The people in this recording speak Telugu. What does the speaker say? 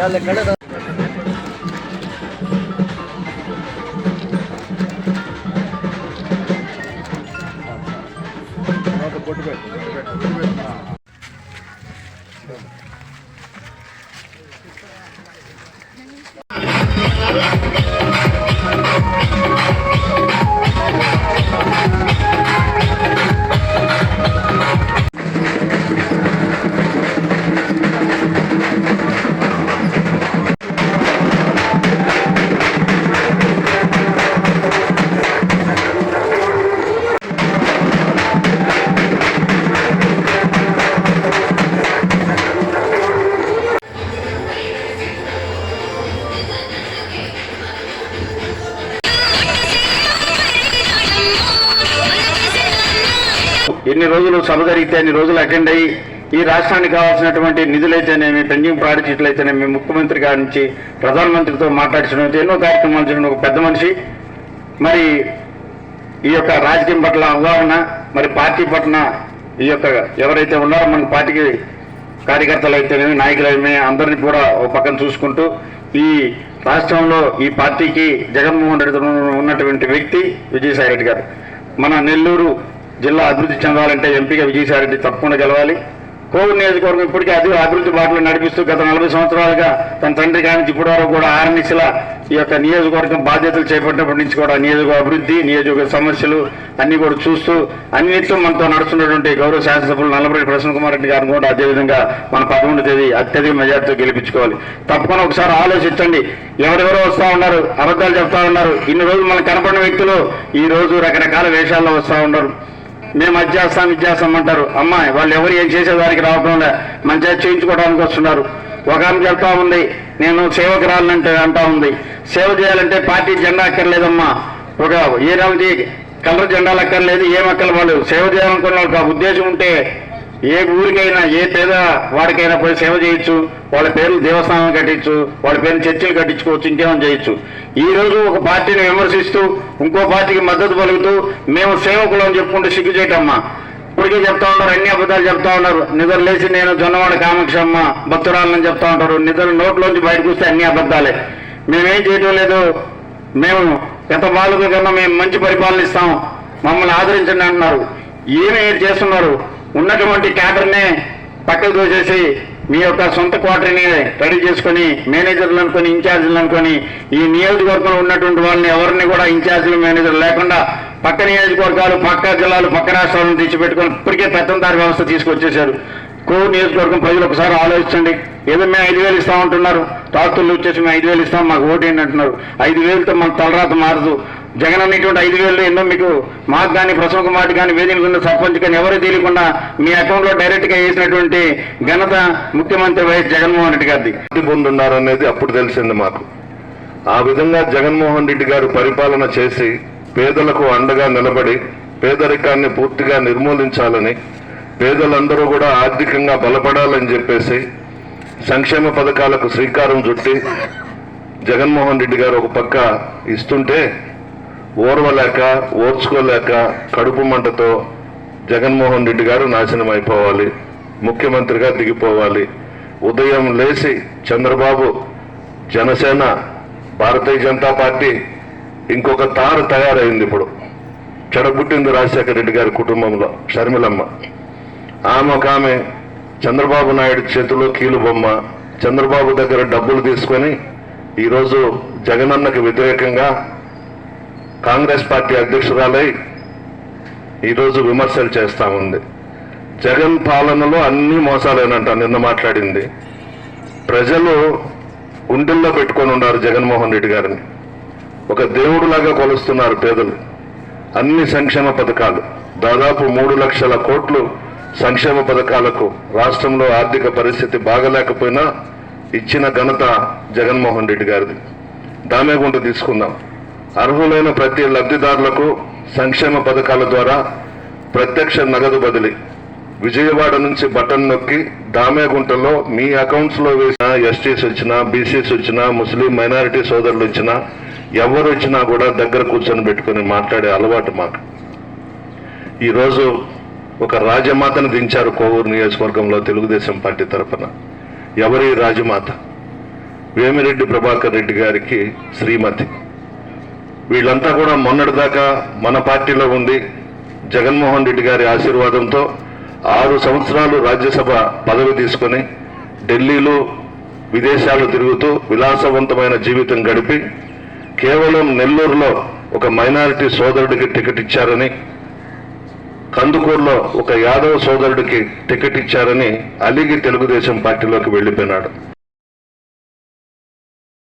நாலு கடை ఎన్ని రోజులు సభ జరిగితే అన్ని రోజులు అటెండ్ అయ్యి ఈ రాష్ట్రానికి కావాల్సినటువంటి నిధులైతేనేమి పెండింగ్ ప్రాజెక్టులైతేనేమి ముఖ్యమంత్రి గారి నుంచి ప్రధానమంత్రితో మాట్లాడిన ఎన్నో కార్యక్రమాలు చేసిన ఒక పెద్ద మనిషి. మరి ఈ యొక్క రాజకీయం పట్ల అవగాహన మరి పార్టీ పట్ల ఈ యొక్క ఎవరైతే ఉన్నారో మన పార్టీకి కార్యకర్తలు అయితేనేమి నాయకులైమే అందరినీ కూడా ఒక పక్కన చూసుకుంటూ ఈ రాష్ట్రంలో ఈ పార్టీకి జగన్మోహన్ రెడ్డి ఉన్నటువంటి వ్యక్తి విజయసాయి రెడ్డి గారు. మన నెల్లూరు జిల్లా అభివృద్ధి చెందాలంటే ఎంపీగా విజయసాయిరెడ్డి తప్పకుండా గెలవాలి. కోవిడ్ నియోజకవర్గం ఇప్పటికీ అది అభివృద్ధి బాటలు నడిపిస్తూ గత నలభై సంవత్సరాలుగా తన తండ్రి కానీ ఇప్పటి వరకు కూడా ఆర్నిశల ఈ యొక్క నియోజకవర్గం బాధ్యతలు చేపట్టినప్పటి నుంచి కూడా నియోజక అభివృద్ధి నియోజక సమస్యలు అన్ని కూడా చూస్తూ అన్నిట్లో మనతో నడుస్తున్నటువంటి గౌరవ శాసనసభ్యులు నల్లబడి ప్రసన్న కుమార్ రెడ్డి గారిని కూడా అదేవిధంగా మన పదకొండు తేదీ అత్యధిక మెజార్టీతో గెలిపించుకోవాలి. తప్పకుండా ఒకసారి ఆలోచించండి. ఎవరెవరో వస్తూ ఉన్నారు అబద్ధాలు చెప్తా ఉన్నారు. ఇన్ని రోజులు మనకు కనపడిన వ్యక్తులు ఈ రోజు రకరకాల వేషాల్లో వస్తూ ఉన్నారు. మేము అది విద్యాసం అంటారు. అమ్మాయి వాళ్ళు ఎవరు ఏం చేసేదానికి రావడం లే మంచిగా చేయించుకోవడానికి వస్తున్నారు. ఒక ఆమె చెప్తా ఉంది. నేను సేవకురాలంటే అంటా ఉంది. సేవ చేయాలంటే పార్టీ జెండా అక్కర్లేదమ్మా. ఒక ఏ రాజు కలర్ జెండాలు అక్కర్లేదు ఏం అక్కర్లేదు. వాళ్ళు సేవ చేయాలనుకున్న ఉద్దేశం ఉంటే ఏ ఊరికైనా ఏ పేద వాడికైనా పోయి సేవ చేయొచ్చు వాళ్ళ పేర్లు దేవస్థానం కట్టించు వాళ్ళ పేరు చర్చిలు కట్టించుకోవచ్చు ఇంకేమైనా చేయొచ్చు. ఈ రోజు ఒక పార్టీని విమర్శిస్తూ ఇంకో పార్టీకి మద్దతు పలుకుతూ మేము సేవకులు అని చెప్పుకుంటూ సిగ్గు చేయటమ్మా. ఇప్పటికే చెప్తా ఉన్నారు అన్ని అబద్ధాలు చెప్తా ఉన్నారు. నిద్ర లేచి నేను జొన్నవాడ కామాక్షమ్మ భక్తురాలని చెప్తా ఉంటారు. నిద్ర నోట్లోంచి బయటకు వస్తే అన్ని అబద్ధాలే. మేమేం చేయటం లేదు. మేము గత బాలుగా కన్నా మేము మంచి పరిపాలన ఇస్తాం. మమ్మల్ని ఆదరించండి అంటున్నారు. ఏమి చేస్తున్నారు? ఉన్నటువంటి క్యాడర్నే పక్కకు దోసేసి మీ యొక్క సొంత క్వార్టర్ని రెడీ చేసుకొని మేనేజర్లు అనుకొని ఇన్ఛార్జీలు అనుకొని ఈ నియోజకవర్గంలో ఉన్నటువంటి వాళ్ళని ఎవరిని కూడా ఇన్ఛార్జీలు మేనేజర్లు లేకుండా పక్క నియోజకవర్గాలు పక్క జిల్లాలు పక్క రాష్ట్రాలను తెచ్చిపెట్టుకొని ఇప్పటికే పెత్తందారి వ్యవస్థ తీసుకొచ్చేశారు. కోవిడ్ నియోజకవర్గం ప్రజలు ఒకసారి ఆలోచించండి. ఏదో మేము ఐదు వేలు ఇస్తామంటున్నారు అంటున్నారు వచ్చేసి మేము ఐదు వేలు ఇస్తాం మాకు ఓటు ఏంటంటున్నారు. ఐదు వేలతో మన తలరాత మారదు. జగన్ అనేటువంటి ఐదు వేలు ఎన్నో మీకు మాకు కానీ ప్రసన్న కుమార్ కానీ వేదిక ఉన్న సర్పంచ్ కానీ ఎవరు తెలియకుండా మీ అకౌంట్లో డైరెక్ట్గా వేసినటువంటి ఘనత ముఖ్యమంత్రి వైఎస్ జగన్మోహన్ రెడ్డి గారిది. పార్టీ పొందున్నారు అనేది అప్పుడు తెలిసింది మాకు. ఆ విధంగా జగన్మోహన్ రెడ్డి గారు పరిపాలన చేసి పేదలకు అండగా నిలబడి పేదరికాన్ని పూర్తిగా నిర్మూలించాలని పేదలందరూ కూడా ఆర్థికంగా బలపడాలని చెప్పేసి సంక్షేమ పథకాలకు శ్రీకారం చుట్టి జగన్మోహన్ రెడ్డి గారు ఒక పక్క ఇస్తుంటే ఓర్వలేక ఓర్చుకోలేక కడుపు మంటతో జగన్మోహన్ రెడ్డి గారు నాశనం అయిపోవాలి. ముఖ్యమంత్రిగా దిగిపోవాలి. ఉదయం లేచి చంద్రబాబు జనసేన భారతీయ జనతా పార్టీ ఇంకొక తారు తయారైంది ఇప్పుడు. చెడబుట్టింది రాజశేఖర రెడ్డి గారి కుటుంబంలో షర్మిలమ్మ. ఆమె ఒక ఆమె చంద్రబాబు నాయుడు చేతిలో కీలుబొమ్మ. చంద్రబాబు దగ్గర డబ్బులు తీసుకొని ఈరోజు జగనన్నకు వ్యతిరేకంగా కాంగ్రెస్ పార్టీ అధ్యక్షురాలై ఈరోజు విమర్శలు చేస్తా ఉంది. జగన్ పాలనలో అన్ని మోసాలేనంట నిన్న మాట్లాడింది. ప్రజలు గుండెల్లో పెట్టుకొని ఉన్నారు జగన్మోహన్ రెడ్డి గారిని. ఒక దేవుడులాగా కొలుస్తున్నారు పేదలు. అన్ని సంక్షేమ పథకాలు దాదాపు మూడు లక్షల కోట్లు సంక్షేమ పథకాలకు రాష్ట్రంలో ఆర్థిక పరిస్థితి బాగలేకపోయినా ఇచ్చిన ఘనత జగన్మోహన్ రెడ్డి గారిది. దామేగుంట తీసుకుందాం. అర్హులైన ప్రతి లబ్ధిదారులకు సంక్షేమ పథకాల ద్వారా ప్రత్యక్ష నగదు బదిలీ. విజయవాడ నుంచి బటన్ నొక్కి దామేగుంటలో మీ అకౌంట్స్లో వేసిన ఎస్టీస్ వచ్చినా బీసీస్ వచ్చినా ముస్లిం మైనారిటీ సోదరులు వచ్చినా ఎవరు వచ్చినా కూడా దగ్గర కూర్చొని పెట్టుకొని మాట్లాడే అలవాటు మాకు. ఈరోజు ఒక రాజమాతను దించారు కోవూరు నియోజకవర్గంలో తెలుగుదేశం పార్టీ తరఫున ఎవరి రాజమాత? వేమిరెడ్డి ప్రభాకర్ రెడ్డి గారికి శ్రీమతి. వీళ్ళంతా కూడా మొన్నటిదాకా మన పార్టీలో ఉండి జగన్మోహన్ రెడ్డి గారి ఆశీర్వాదంతో ఆరు సంవత్సరాలు రాజ్యసభ పదవి తీసుకొని ఢిల్లీలో విదేశాలు తిరుగుతూ విలాసవంతమైన జీవితం గడిపి కేవలం నెల్లూరులో ఒక మైనారిటీ సోదరుడికి టికెట్ ఇచ్చారని కందుకూరులో ఒక యాదవ్ సోదరుడికి టికెట్ ఇచ్చారని అలిగి తెలుగుదేశం పార్టీలోకి వెళ్ళిపోయినాడు.